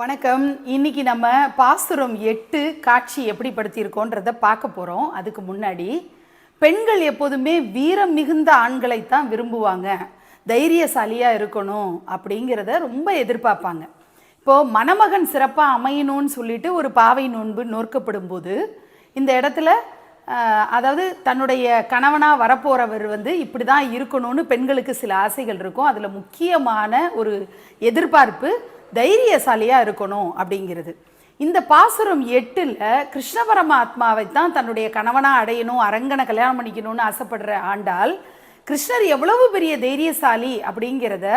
வணக்கம். இன்னைக்கு நம்ம பாசுரம் எட்டு காட்சி எப்படி படுத்தியிருக்கோன்றத பார்க்க போகிறோம் அதுக்கு முன்னாடி பெண்கள் எப்போதுமே வீரம் மிகுந்த ஆண்களைத்தான் விரும்புவாங்க. தைரியசாலியாக இருக்கணும் அப்படிங்கிறத ரொம்ப எதிர்பார்ப்பாங்க. இப்போது மணமகன் சிறப்பாக அமையணும்னு சொல்லிட்டு ஒரு பாவை நோன்பு நோற்கப்படும் போது இந்த இடத்துல அதாவது தன்னுடைய கணவனாக வரப்போகிறவர் வந்து இப்படி தான் இருக்கணும்னு பெண்களுக்கு சில ஆசைகள் இருக்கும். அதில் முக்கியமான ஒரு எதிர்பார்ப்பு தைரியசாலியாக இருக்கணும் அப்படிங்கிறது. இந்த பாசுரம் எட்டில் கிருஷ்ண பரமாத்மாவை தான் தன்னுடைய கணவனாக அடையணும் அரங்கனை கல்யாணம் பண்ணிக்கணும்னு ஆசைப்படுற ஆண்டாள் கிருஷ்ணர் எவ்வளவு பெரிய தைரியசாலி அப்படிங்கிறத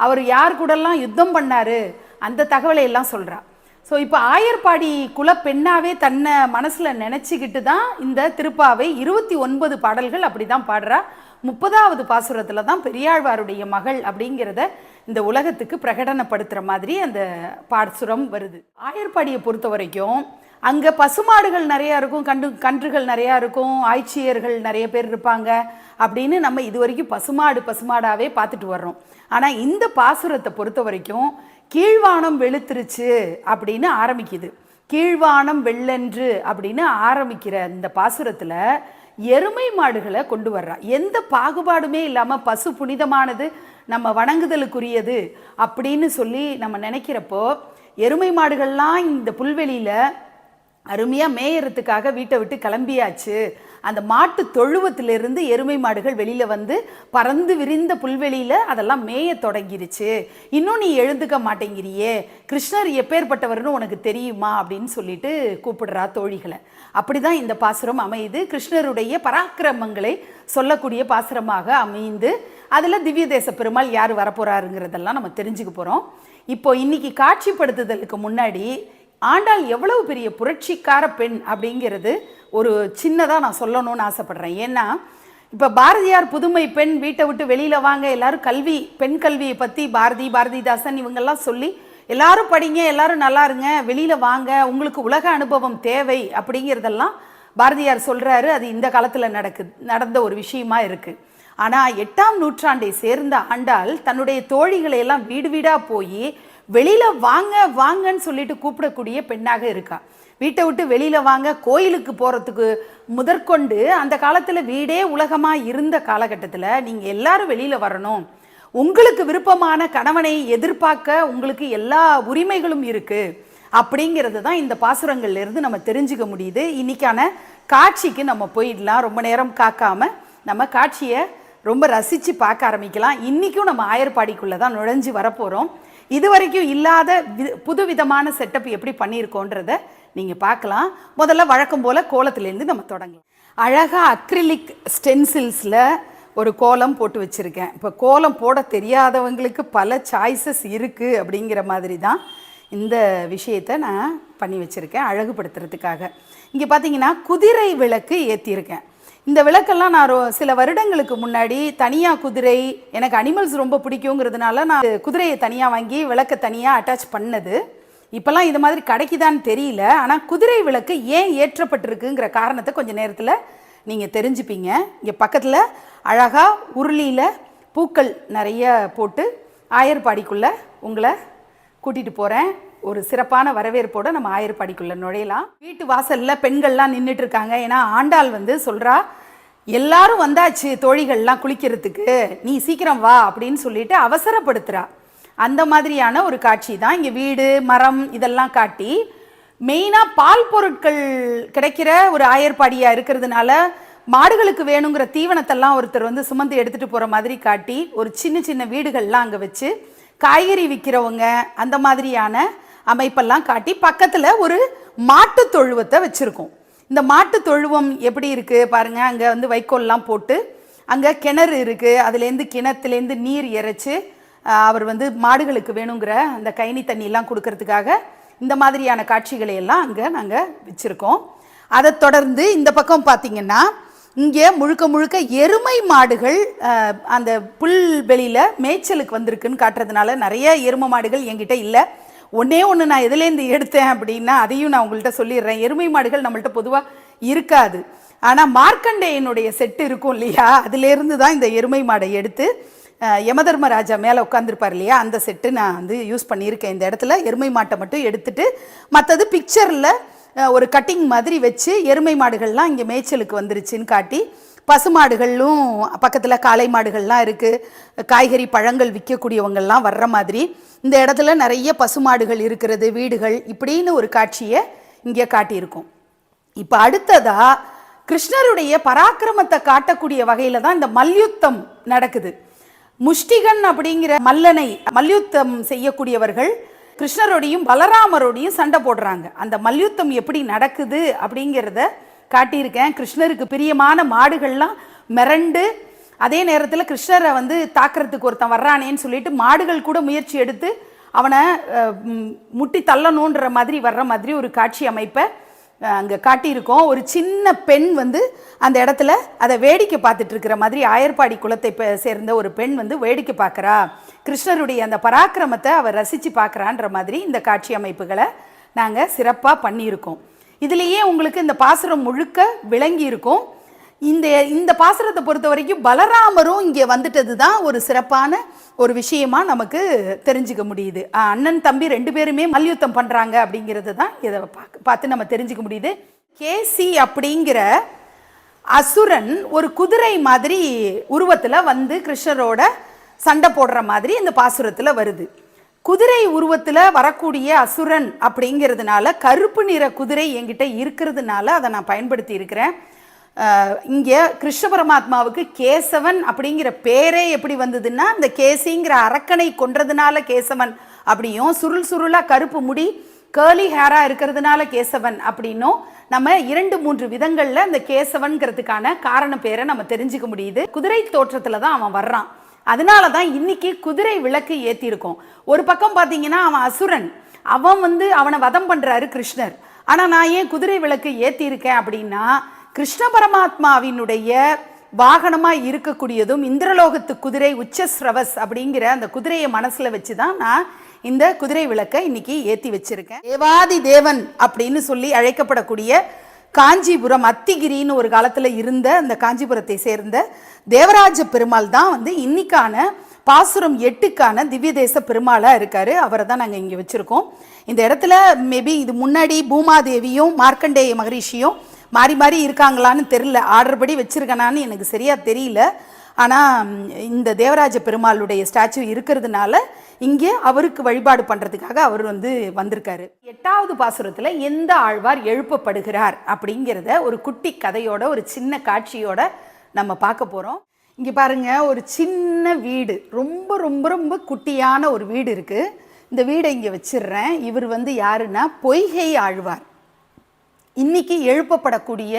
அவர் யார் கூடலாம் யுத்தம் பண்ணார் அந்த தகவலை எல்லாம் சொல்கிறார் ஸோ இப்போ ஆயர்பாடி குல பெண்ணாவே தன்னை மனசில் நினச்சிக்கிட்டு தான் இந்த திருப்பாவை இருபத்தி ஒன்பது பாடல்கள் அப்படி தான் பாடுறா. முப்பதாவது பாசுரத்தில் தான் பெரியாழ்வாருடைய மகள் அப்படிங்கிறத இந்த உலகத்துக்கு பிரகடனப்படுத்துகிற மாதிரி அந்த பாசுரம் வருது. ஆயர்பாடியை பொறுத்த வரைக்கும் அங்கே பசுமாடுகள் நிறையா இருக்கும் கண்டு கன்றுகள் நிறையா இருக்கும் ஆய்ச்சியர்கள் நிறைய பேர் இருப்பாங்க அப்படின்னு நம்ம இது வரைக்கும் பசுமாடு பசுமாடாகவே பார்த்துட்டு வர்றோம். ஆனால் இந்த பாசுரத்தை பொறுத்த வரைக்கும் கீழ்வானம் வெளுத்துருச்சு அப்படின்னு ஆரம்பிக்குது. கீழ்வானம் வெள்ளென்று அப்படின்னு ஆரம்பிக்கிற இந்த பாசுரத்தில் எருமை மாடுகளை கொண்டு வர்றா. எந்த பாகுபாடுமே இல்லாமல் பசு புனிதமானது நம்ம வணங்குதலுக்குரியது அப்படின்னு சொல்லி நம்ம நினைக்கிறப்போ எருமை மாடுகள்லாம் இந்த புல்வெளியில் அருமையாக மேயறதுக்காக வீட்டை விட்டு கிளம்பியாச்சு. அந்த மாட்டு தொழுவத்திலிருந்து எருமை மாடுகள் வெளியில் வந்து பறந்து விரிந்த புல்வெளியில் அதெல்லாம் மேய தொடங்கிருச்சு. இன்னும் நீ எழுந்துக்க மாட்டேங்கிறியே. கிருஷ்ணர் எப்பேற்பட்டவர்னு உனக்கு தெரியுமா? அப்படின்னு சொல்லிட்டு கூப்பிடுறா தோழிகளை. அப்படிதான் இந்த பாசுரம் அமையுது. கிருஷ்ணருடைய பராக்கிரமங்களை சொல்லக்கூடிய பாசுரமாக அமைந்து அதில் திவ்ய தேச பெருமாள் யார் வரப்போகிறாருங்கிறதெல்லாம் நம்ம தெரிஞ்சுக்க போகிறோம் இப்போ இன்றைக்கி காட்சிப்படுத்துதலுக்கு முன்னாடி ஆண்டாள் எவ்வளவு பெரிய புரட்சிக்கார பெண் அப்படிங்கிறது ஒரு சின்னதாக நான் சொல்லணும்னு ஆசைப்பட்றேன். ஏன்னா இப்போ பாரதியார் புதுமை பெண் வீட்டை விட்டு வெளியில் வாங்க எல்லாரும் கல்வி பெண் கல்வியை பற்றி பாரதி பாரதிதாசன் இவங்கெல்லாம் சொல்லி எல்லாரும் படிங்க எல்லாரும் நல்லா இருங்க வெளியில் வாங்க உங்களுக்கு உலக அனுபவம் தேவை அப்படிங்கிறதெல்லாம் பாரதியார் சொல்கிறாரு அது இந்த காலத்தில் நடக்கு நடந்த ஒரு விஷயமா இருக்குது ஆனால் எட்டாம் நூற்றாண்டை சேர்ந்த ஆண்டாள் தன்னுடைய தோழிகளை எல்லாம் வீடு வீடாக போய் வெளியில் வாங்க வாங்கன்னு சொல்லிட்டு கூப்பிடக்கூடிய பெண்ணாக இருக்கா. வீட்டை விட்டு வெளியில் வாங்க கோயிலுக்கு போகிறதுக்கு முதற்கொண்டு அந்த காலத்தில் வீடே உலகமாக இருந்த காலகட்டத்தில் நீங்கள் எல்லாரும் வெளியில் வரணும். உங்களுக்கு விருப்பமான கணவனை எதிர்பார்க்க உங்களுக்கு எல்லா உரிமைகளும் இருக்குது அப்படிங்கிறது தான் இந்த பாசுரங்கள்லேருந்து நம்ம தெரிஞ்சுக்க முடியுது. இன்னைக்கான காட்சிக்கு நம்ம போயிடலாம். ரொம்ப நேரம் காக்காமல் நம்ம காட்சியை ரொம்ப ரசித்து பார்க்க ஆரம்பிக்கலாம். இன்றைக்கும் நம்ம ஆயர்பாடிக்குள்ளே தான் நுழைஞ்சு வரப்போகிறோம் இது வரைக்கும் இல்லாத வி புது விதமான செட்டப் எப்படி பண்ணியிருக்கோன்றத நீங்கள் பார்க்கலாம். முதல்ல வழக்கம் போல் கோலத்துலேருந்து நம்ம தொடங்கலாம். அழகாக அக்ரிலிக் ஸ்டென்சில்ஸில் ஒரு கோலம் போட்டு வச்சுருக்கேன். இப்போ கோலம் போட தெரியாதவங்களுக்கு பல சாய்ஸஸ் இருக்குது அப்படிங்கிற மாதிரி தான் இந்த விஷயத்தை நான் பண்ணி வச்சுருக்கேன் அழகுபடுத்துறதுக்காக. இங்கே பார்த்தீங்கன்னா குதிரை விளக்கு ஏற்றியிருக்கேன் இந்த விளக்கெல்லாம் நான் சில வருடங்களுக்கு முன்னாடி தனியாக குதிரை எனக்கு அனிமல்ஸ் ரொம்ப பிடிக்குங்கிறதுனால நான் குதிரையை தனியாக வாங்கி விளக்கை தனியாக அட்டாச் பண்ணது. இப்போல்லாம் இது மாதிரி கிடைக்குதான்னு தெரியல. ஆனால் குதிரை விளக்கு ஏன் ஏற்றப்பட்டிருக்குங்கிற காரணத்தை கொஞ்சம் நேரத்தில் நீங்கள் தெரிஞ்சுப்பீங்க. இங்கே பக்கத்தில் அழகாக உருளியில் பூக்கள் நிறைய போட்டு ஆயர்பாடிக்குள்ளே உங்களை கூட்டிகிட்டு போகிறேன் ஒரு சிறப்பான வரவேற்போட நம்ம ஆயர்பாடிக்குள்ளே நுழையலாம். வீட்டு வாசலில் பெண்கள்லாம் நின்றுட்டு இருக்காங்க ஏன்னா ஆண்டாள் வந்து சொல்கிறா எல்லாரும் வந்தாச்சு தோழிகள்லாம் குளிக்கிறதுக்கு. நீ சீக்கிரம் வா அப்படின்னு சொல்லிட்டு அவசரப்படுத்துகிறா அந்த மாதிரியான ஒரு காட்சி தான் இங்கே வீடு மரம் இதெல்லாம் காட்டி மெயினாக பால் பொருட்கள் கிடைக்கிற ஒரு ஆயர்பாடியாக இருக்கிறதுனால மாடுகளுக்கு வேணுங்கிற தீவனத்தெல்லாம் ஒருத்தர் வந்து சுமந்து எடுத்துகிட்டு போகிற மாதிரி காட்டி ஒரு சின்ன சின்ன வீடுகள்லாம் அங்கே வச்சு காய்கறி விற்கிறவங்க அந்த மாதிரியான அமைப்பெல்லாம் காட்டி பக்கத்தில் ஒரு மாட்டு தொழுவத்தை வச்சுருக்கோம். இந்த மாட்டு தொழுவம் எப்படி இருக்குது பாருங்கள் அங்கே வந்து வைக்கோல்லாம் போட்டு அங்கே கிணறு இருக்குது அதுலேருந்து கிணத்துலேருந்து நீர் இறைச்சி அவர் வந்து மாடுகளுக்கு வேணுங்கிற அந்த கைனி தண்ணியெல்லாம் கொடுக்கறதுக்காக இந்த மாதிரியான காட்சிகளை எல்லாம் அங்கே நாங்கள் வச்சுருக்கோம். அதை தொடர்ந்து இந்த பக்கம் பார்த்தீங்கன்னா இங்கே முழுக்க முழுக்க எருமை மாடுகள் அந்த அந்த புல்வெளியில் மேய்ச்சலுக்கு வந்திருக்குன்னு காட்டுறதுனால நிறைய எருமை மாடுகள் என்கிட்ட இல்லை. ஒன்றே ஒன்று நான் எதுலேருந்து எடுத்தேன் அப்படின்னா அதையும் நான் உங்கள்கிட்ட சொல்லிடுறேன். எருமை மாடுகள் நம்மள்கிட்ட பொதுவாக இருக்காது. ஆனால் மார்க்கண்டேயனுடைய செட்டு இருக்கும் இல்லையா? அதுலேருந்து தான் இந்த எருமை மாடை எடுத்து யமதர்மராஜா மேலே உட்காந்துருப்பார் இல்லையா? அந்த செட்டு நான் வந்து யூஸ் பண்ணியிருக்கேன். இந்த இடத்துல எருமை மாட்டை மட்டும் எடுத்துட்டு மற்றது பிக்சரில் ஒரு கட்டிங் மாதிரி வச்சு எருமை மாடுகள்லாம் இங்கே மேய்ச்சலுக்கு வந்துருச்சுன்னு காட்டி பசுமாடுகளும் பக்கத்தில் காளை மாடுகள்லாம் இருக்குது காய்கறி பழங்கள் விற்கக்கூடியவங்கள்லாம் வர்ற மாதிரி இந்த இடத்துல நிறைய பசுமாடுகள் இருக்கிறது வீடுகள் இப்படின்னு ஒரு காட்சியை இங்கே காட்டியிருக்கோம். இப்போ அடுத்ததா கிருஷ்ணருடைய பராக்கிரமத்தை காட்டக்கூடிய வகையில் தான் இந்த மல்யுத்தம் நடக்குது. முஷ்டிகன் அப்படிங்கிற மல்லனை மல்யுத்தம் செய்யக்கூடியவர்கள் கிருஷ்ணரோடையும் பலராமரோடையும் சண்டை போடுறாங்க. அந்த மல்யுத்தம் எப்படி நடக்குது அப்படிங்கிறத காட்டியிருக்கேன். கிருஷ்ணருக்கு பிரியமான மாடுகள்லாம் மிரண்டு அதே நேரத்தில் கிருஷ்ணரை வந்து தாக்குறதுக்கு ஒருத்தன் வர்றானேன்னு சொல்லிட்டு மாடுகள் கூட முயற்சி எடுத்து அவனை முட்டி தள்ளணுன்ற மாதிரி வர்ற மாதிரி ஒரு காட்சி அமைப்பை அங்கே காட்டியிருக்கோம். ஒரு சின்ன பெண் வந்து அந்த இடத்துல அதை வேடிக்கை பார்த்துட்டு இருக்கிற மாதிரி ஆயர்பாடி குலத்தை சேர்ந்த ஒரு பெண் வந்து வேடிக்கை பார்க்குறா. கிருஷ்ணருடைய அந்த பராக்கிரமத்தை அவர் ரசித்து பார்க்குறான்ற மாதிரி இந்த காட்சி அமைப்புகளை நாங்கள் சிறப்பாக பண்ணியிருக்கோம். இதுலேயே உங்களுக்கு இந்த பாசுரம் முழுக்க விளங்கி இருக்கும். இந்த இந்த பாசுரத்தை பொறுத்த வரைக்கும் பலராமரும் இங்கே வந்துட்டது தான் ஒரு சிறப்பான ஒரு விஷயமா நமக்கு தெரிஞ்சுக்க முடியுது. அண்ணன் தம்பி ரெண்டு பேருமே மல்யுத்தம் பண்ணுறாங்க அப்படிங்கிறது தான் இதை பார்க்க பார்த்து நம்ம தெரிஞ்சுக்க முடியுது. கேசி அப்படிங்கிற அசுரன் ஒரு குதிரை மாதிரி உருவத்தில் வந்து கிருஷ்ணரோட சண்டை போடுற மாதிரி இந்த பாசுரத்தில் வருது. குதிரை உருவத்தில் வரக்கூடிய அசுரன் அப்படிங்கிறதுனால கருப்பு நிற குதிரை என்கிட்ட இருக்கிறதுனால அதை நான் பயன்படுத்தி இருக்கிறேன். இங்கே கிருஷ்ண பரமாத்மாவுக்கு கேசவன் அப்படிங்கிற பேரே எப்படி வந்ததுன்னா இந்த கேசிங்கிற அரக்கனை கொன்றதுனால கேசவன் அப்படியும் சுருள் சுருளாக கருப்பு முடி கேர்லி ஹேராக இருக்கிறதுனால கேசவன் அப்படின்னும் நம்ம இரண்டு மூன்று விதங்களில் இந்த கேசவன்கிறதுக்கான காரண பேரை நம்ம தெரிஞ்சுக்க முடியுது. குதிரை தோற்றத்தில் தான் அவன் வர்றான். அதனால தான் இன்னைக்கு குதிரை விளக்கு ஏற்றிருக்கோம் ஒரு பக்கம் பார்த்தீங்கன்னா அவன் அசுரன். அவன் வந்து அவனை வதம் பண்ணுறாரு கிருஷ்ணர். ஆனால் நான் ஏன் குதிரை விளக்கு ஏற்றியிருக்கேன் அப்படின்னா கிருஷ்ண பரமாத்மாவினுடைய வாகனமாக இருக்கக்கூடியதும் இந்திரலோகத்து குதிரை உச்சஸ்ரவஸ் அப்படிங்கிற அந்த குதிரையை மனசில் வச்சு தான் நான் இந்த குதிரை விளக்கை இன்னைக்கு ஏற்றி வச்சிருக்கேன். தேவாதி தேவன் அப்படின்னு சொல்லி அழைக்கப்படக்கூடிய காஞ்சிபுரம் அத்திகிரின்னு ஒரு காலத்தில் இருந்த அந்த காஞ்சிபுரத்தை சேர்ந்த தேவராஜ பெருமாள் தான் வந்து இன்னைக்கான பாசுரம் எட்டுக்கான திவ்ய தேச பெருமாளாக இருக்கார். அவரை தான் நாங்கள் இங்கே வச்சுருக்கோம். இந்த இடத்துல மேபி இது முன்னாடி பூமாதேவியும் மார்க்கண்டேய மகரிஷியும் மாறி மாறி இருக்காங்களான்னு தெரில ஆர்டர் படி வச்சுருக்கனான்னு எனக்கு சரியாக தெரியல. ஆனால் இந்த தேவராஜ பெருமாளுடைய ஸ்டாச்சு இருக்கிறதுனால இங்கே அவருக்கு வழிபாடு பண்ணுறதுக்காக அவர் வந்து வந்திருக்காரு. எட்டாவது பாசுரத்தில் எந்த ஆழ்வார் எழுப்பப்படுகிறார் அப்படிங்கிறத ஒரு குட்டி கதையோட ஒரு சின்ன காட்சியோட நம்ம பார்க்க போகிறோம் இங்கே பாருங்க ஒரு சின்ன வீடு. ரொம்ப ரொம்ப ரொம்ப குட்டியான ஒரு வீடு இருக்குது இந்த வீடை இங்கே வச்சிடுறேன். இவர் வந்து யாருன்னா பொய்கை ஆழ்வார். இன்றைக்கி எழுப்பப்படக்கூடிய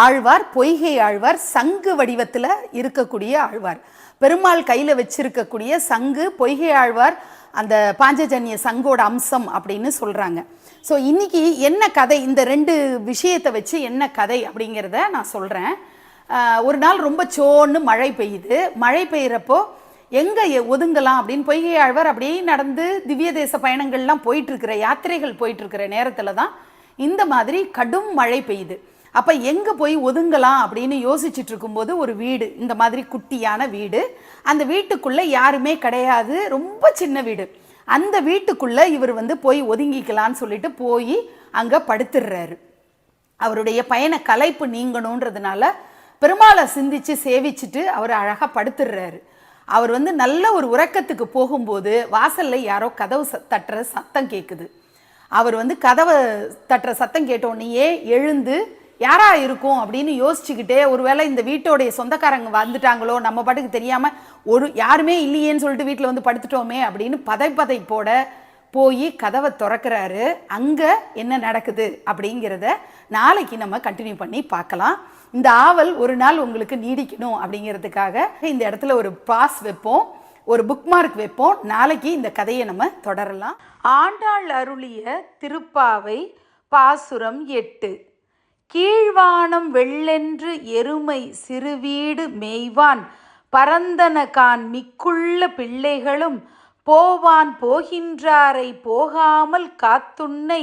ஆழ்வார் பொய்கை ஆழ்வார் சங்கு வடிவத்தில் இருக்கக்கூடிய ஆழ்வார். பெருமாள் கையில் வச்சிருக்கக்கூடிய சங்கு பொய்கை ஆழ்வார் அந்த பாஞ்சஜன்ய சங்கோட அம்சம் அப்படின்னு சொல்கிறாங்க ஸோ இன்னைக்கு என்ன கதை இந்த ரெண்டு விஷயத்தை வச்சு என்ன கதை அப்படிங்கிறத நான் சொல்கிறேன் ஒரு நாள் ரொம்ப சோன்னு மழை பெய்யுது. மழை பெய்கிறப்போ எங்கே ஒதுங்கலாம் அப்படின்னு பொய்கை ஆழ்வார் அப்படியே நடந்து திவ்ய தேச பயணங்கள்லாம் போயிட்டுருக்கிற யாத்திரைகள் போயிட்டுருக்கிற நேரத்தில் தான் இந்த மாதிரி கடும் மழை பெய்யுது. அப்போ எங்கே போய் ஒதுங்கலாம் அப்படின்னு யோசிச்சுட்டு இருக்கும்போது ஒரு வீடு இந்த மாதிரி குட்டியான வீடு. அந்த வீட்டுக்குள்ளே யாருமே கிடையாது ரொம்ப சின்ன வீடு. அந்த வீட்டுக்குள்ளே இவர் வந்து போய் ஒதுங்கிக்கலான்னு சொல்லிட்டு போய் அங்கே படுத்துடுறாரு அவருடைய பயண கலைப்பு நீங்கணுன்றதுனால பெருமாளை சிந்திச்சு சேவிச்சுட்டு அவர் அழகாக படுத்துடுறாரு அவர் வந்து நல்ல ஒரு உறக்கத்துக்கு போகும்போது வாசலில் யாரோ கதவு ச- தட்டுற சத்தம் கேட்குது அவர் வந்து கதவை தட்டுற சத்தம் கேட்டோடனேயே எழுந்து யாரா இருக்கும் அப்படின்னு யோசிச்சுக்கிட்டே ஒருவேளை இந்த வீட்டோடைய சொந்தக்காரங்க வந்துட்டாங்களோ நம்ம பாட்டுக்கு தெரியாம ஒரு யாருமே இல்லையேன்னு சொல்லிட்டு வீட்டில் வந்து படுத்துட்டோமே அப்படின்னு பதை பதை போட போய் கதவை திறக்கிறாரு. அங்கே என்ன நடக்குது அப்படிங்கிறத நாளைக்கு நம்ம கண்டினியூ பண்ணி பார்க்கலாம். இந்த ஆவல் ஒரு நாள் உங்களுக்கு நீடிக்கணும் அப்படிங்கிறதுக்காக இந்த இடத்துல ஒரு பாஸ் வைப்போம் ஒரு புக்மார்க் வைப்போம். நாளைக்கு இந்த கதையை நம்ம தொடரலாம். ஆண்டாள் அருளிய திருப்பாவை பாசுரம் எட்டு. கீழ்வானம் வெள்ளென்று எருமை சிறுவீடு மேய்வான். பரந்தனகான் மிக்குள்ள பிள்ளைகளும் போவான் போகின்றாரை போகாமல் காத்துன்னை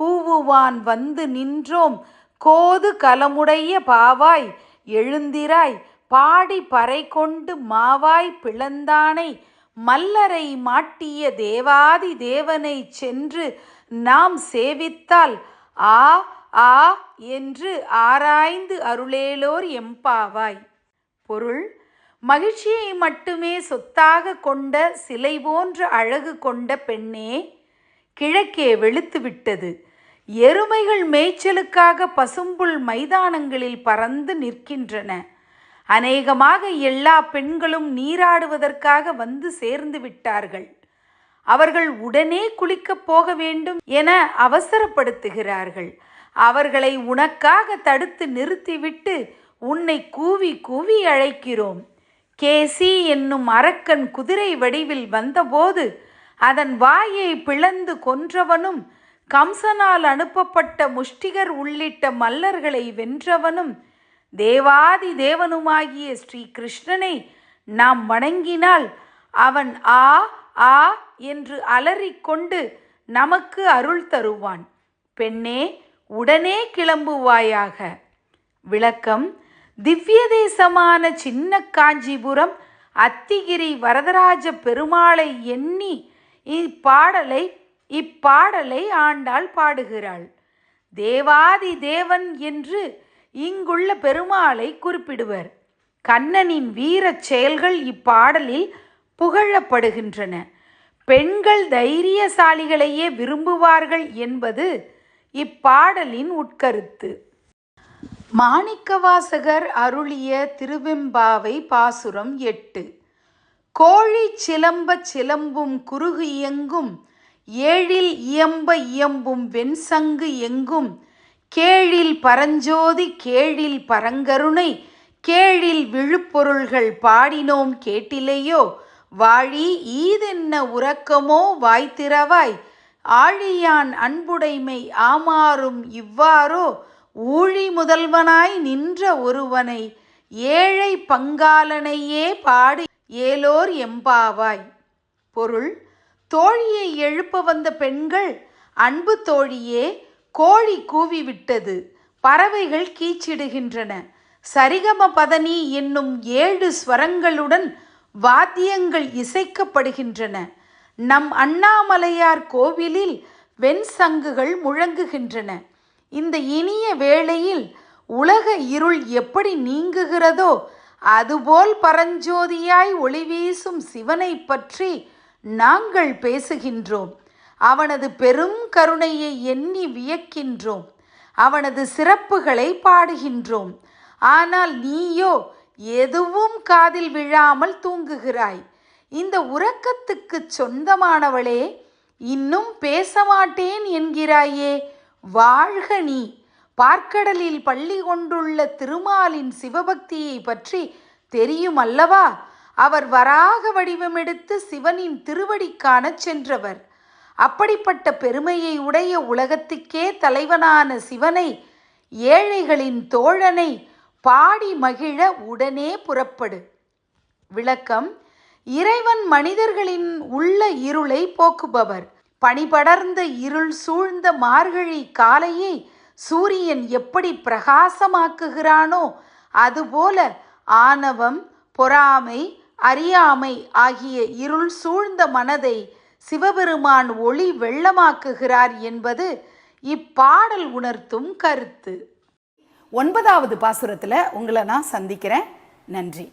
கூவுவான் வந்து நின்றோம். கோது கலமுடைய பாவாய் எழுந்திராய். பாடி பறை கொண்டு மாவாய் பிளந்தானை. மல்லரை மாட்டிய தேவாதி தேவனை சென்று நாம் சேவித்தால் ஆ ஆ என்று ஆராய்ந்து அருளேலோர் எம்பாவாய். பொருள் மகிழ்ச்சியை மட்டுமே சொத்தாக கொண்ட சிலை போன்ற அழகு கொண்ட பெண்ணே கிழக்கே வெளுத்து விட்டது. எருமைகள் மேய்ச்சலுக்காக பசும்புல் மைதானங்களில் பறந்து நிற்கின்றன. அநேகமாக எல்லா பெண்களும் நீராடுவதற்காக வந்து சேர்ந்து விட்டார்கள். அவர்கள் உடனே குளிக்கப் போக வேண்டும் என அவசரப்படுத்துகிறார்கள். அவர்களை உனக்காக தடுத்து நிறுத்திவிட்டு உன்னை கூவி கூவி அழைக்கிறோம். கேசி என்னும் அரக்கன் குதிரை வடிவில் வந்தபோது அதன் வாயை பிளந்து கொன்றவனும் கம்சனால் அனுப்பப்பட்ட முஷ்டிகர் உள்ளிட்ட மல்லர்களை வென்றவனும் தேவாதி தேவனுமாகிய ஸ்ரீ கிருஷ்ணனை நாம் வணங்கினால் அவன் ஆ ஆ என்று அலறிக்கொண்டு நமக்கு அருள் தருவான். பெண்ணே உடனே கிளம்புவாயாக. விளக்கம் திவ்ய தேசமான சின்ன காஞ்சிபுரம் அத்திகிரி வரதராஜ பெருமாளை எண்ணி இப்பாடலை இப்பாடலை ஆண்டாள் பாடுகிறாள். தேவாதி தேவன் என்று இங்குள்ள பெருமாளை குறிப்பிடுவர். கண்ணனின் வீரச் செயல்கள் இப்பாடலில் புகழப்படுகின்றன. பெண்கள் தைரியசாலிகளையே விரும்புவார்கள் என்பது இப்பாடலின் உட்கருத்து. மாணிக்கவாசகர் அருளிய திருவெம்பாவை பாசுரம் எட்டு. கோழி சிலம்ப சிலம்பும் குறுகு இயங்கும் ஏழில் இயம்ப இயம்பும் வெண்சங்கு எங்கும். கேழில் பரஞ்சோதி கேழில் பரங்கருணை கேழில் விழுப்பொருள்கள் பாடினோம் கேட்டிலையோ. வாழி ஈதென்ன உறக்கமோ வாய்த்திரவாய் ஆழியான் அன்புடைமை ஆமாறும் இவ்வாறோ? ஊழி முதல்வனாய் நின்ற ஒருவனை ஏழை பங்காளனையே பாடி ஏலோர் எம்பாவாய். பொருள் தோழியை எழுப்ப வந்த பெண்கள் அன்பு தோழியே கோழி கூவிவிட்டது பறவைகள் கீச்சிடுகின்றன. சரிகம பதனி என்னும் ஏழு ஸ்வரங்களுடன் வாத்தியங்கள் இசைக்கப்படுகின்றன. நம் அண்ணாமலையார் கோவிலில் வெண்சங்குகள் முழங்குகின்றன. இந்த இனிய வேளையில் உலக இருள் எப்படி நீங்குகிறதோ அதுபோல் பரஞ்சோதியாய் ஒளி வீசும் சிவனை பற்றி நாங்கள் பேசுகின்றோம். அவனது பெரும் கருணையை எண்ணி வியக்கின்றோம். அவனது சிறப்புகளை பாடுகின்றோம். ஆனால் நீயோ எதுவும் காதில் விழாமல் தூங்குகிறாய். இந்த உறக்கத்துக்கு சொந்தமானவளே இன்னும் பேச மாட்டேன் என்கிறாயே. வாழ்க நீ. பார்க்கடலில் பள்ளி கொண்டுள்ள திருமாலின் சிவபக்தியை பற்றி தெரியும் அல்லவா அவர் வராக வடிவமெடுத்து சிவனின் திருவடி காணச் சென்றவர். அப்படிப்பட்ட பெருமையை உடைய உலகத்துக்கே தலைவனான சிவனை ஏழைகளின் தோழனை பாடி மகிழ உடனே புறப்படு. விளக்கம் இறைவன் மனிதர்களின் உள்ள இருளை போக்குபவர். பனிபடர்ந்த இருள் சூழ்ந்த மார்கழி காலையை சூரியன் எப்படி பிரகாசமாக்குகிறானோ அதுபோல ஆணவம் பொறாமை அறியாமை ஆகிய இருள் சூழ்ந்த மனதை சிவபெருமான் ஒளி வெள்ளமாக்குகிறார் என்பது இப்பாடல் உணர்த்தும் கருத்து. ஒன்பதாவது பாசுரத்தில் உங்களை நான் சந்திக்கிறேன். நன்றி.